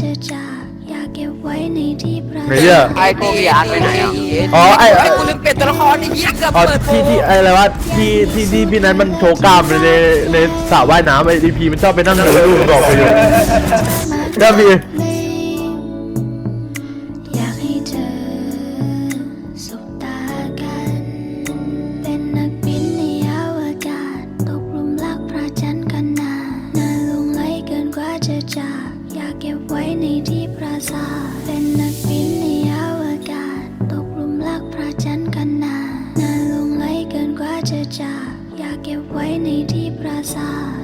เอจาอยากเก็บไว้ในที่ประเนี่ย ไอ้โกเกียร์ไปไหนอะอ๋อไอ้ ไอ้กูลืมเปลี่ยนตัวละครนี่เหี้เกือบอ๋อเปิดที่ที่อะไรวะที่ที่ที่พี่นัทมันโชว์กล้ามในในสระว่ายน้ำไอ้ดีพีมันชอบไปนั่งดูรูปบอกไปอยู่ได้พี่ อยากเก็บไว้ในที่ปราสาทเป็นนักบินในอวกาศ ตกหลุมรักพระจันทร์กันนานนานลงไหลเกินกว่าจะจากอยากเก็บไว้ในที่ปราสาท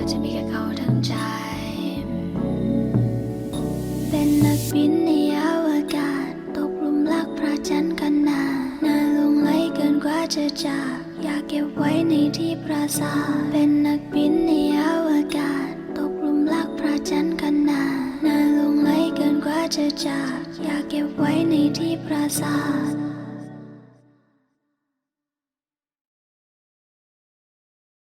อจะมีแค่เขาทั้งใจ เป็นนักบินในยาวอากาศ ตกลุมรักพระจันทร์กันนาน่าลงไหลเกินกว่าจะจาก อยากเก็บไว้ในที่ปราสาทเป็นนักบินในยาวอากาศ ตกลุมรักพระจันทร์กันนาน่าลงไหลเกินกว่าจะจาก อยากเก็บไว้ในที่ปราสาท